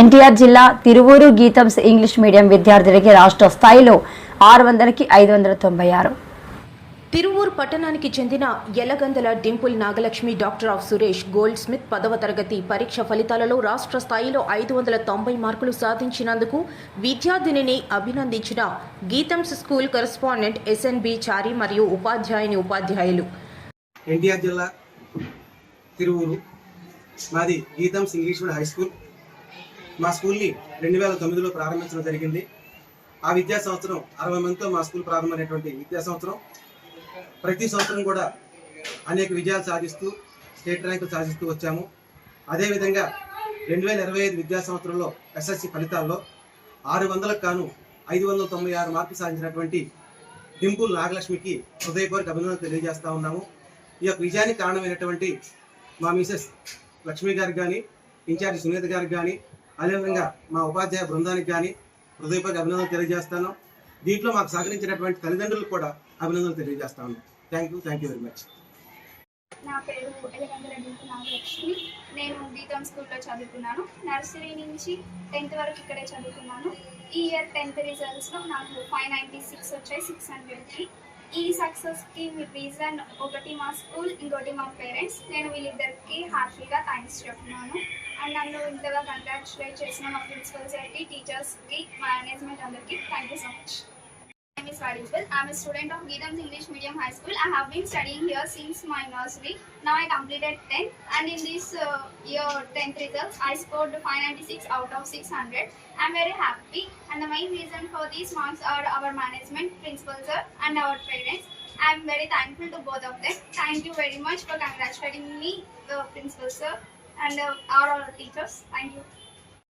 ఎన్టీఆర్ జిల్లా Tiruvuru గీతంస్ English medium విద్యార్థులకి రాష్ట్ర స్థాయిలో ఆరు వందలకి ఐదు వందల తొంభై ఆరు. తిరువూరు పట్టణానికి చెందిన Yalagandala Dimple Nagalakshmi doctor of Suresh Goldsmith పదవ తరగతి పరీక్ష ఫలితాలలో రాష్ట్ర స్థాయిలో ఐదు వందల తొంభై మార్కులు సాధించినందుకు విద్యార్థినిని అభినందించిన Geethams school correspondent SNB Chari మరియు ఉపాధ్యాయుని ఉపాధ్యాయులు. ఎన్టీఆర్ జిల్లా తిరువూరు మాది గీతంస్ ఇంగ్లీష్ హై స్కూల్. మా స్కూల్ని రెండు వేల తొమ్మిదిలో ప్రారంభించడం జరిగింది. ఆ విద్యా సంవత్సరం అరవై మందితో మా స్కూల్ ప్రారంభమైనటువంటి విద్యా సంవత్సరం. ప్రతి సంవత్సరం కూడా అనేక విజయాలు సాధిస్తూ స్టేట్ ర్యాంకులు సాధిస్తూ వచ్చాము. అదేవిధంగా రెండు వేల ఇరవై ఐదు విద్యా సంవత్సరంలో ఎస్ఎస్సి ఫలితాల్లో ఆరు వందలకు కాను ఐదు వందల తొంభై ఆరు మార్కులు సాధించినటువంటి డింపుల్ నాగలక్ష్మికి హృదయపూర్వక అభినందనలు తెలియజేస్తా ఉన్నాము. ఈ యొక్క విజయానికి కారణమైనటువంటి మా మిసెస్ లక్ష్మి గారికి కానీ ఇన్ఛార్జ్ సునీత గారికి కానీ అదేవిధంగా మా ఉపాధ్యాయ బృందానికి కానీ హృదయపూర్వక అభినందనలు తెలియజేస్తాను. దీంట్లో మాకు సహకరించినటువంటి తల్లిదండ్రులకు కూడా అభినందనలు తెలియజేస్తాను thank you thank you very much నా పేరు ఎలగందల నాగలక్ష్మి. నేను బీకామ్ స్కూల్లో చదువుకున్నాను. నర్సరీ నుంచి టెన్త్ వరకు ఇక్కడే చదువుకున్నాను. ఈ ఇయర్ టెన్త్ రిజల్ట్స్లో నాకు ఫైవ్ నైంటీ సిక్స్ వచ్చాయి సిక్స్ హండ్రెడ్కి. ఈ సక్సెస్కి మీ రీజన్ ఒకటి మా స్కూల్ ఇంకోటి మా పేరెంట్స్. నేను వీళ్ళిద్దరికి హ్యాపీగా థ్యాంక్స్ చెప్తున్నాను. అండ్ నన్ను ఇంతగా కంగ్రాచులేట్ చేసిన మా ప్రిన్సిపల్ సార్కి టీచర్స్కి మేనేజ్మెంట్ అందరికీ thank you so much name. I'm a student of Geetham's English Medium High School. I have been studying here since my nursery. Now I completed 10th and in this uh, year 10th results I scored 596 out of 600. I'm very happy and the main reason for these marks are our management, principal sir and our parents. I'm very thankful to both of them. Thank you very much for congratulating me, the principal sir and uh, all our teachers. Thank you.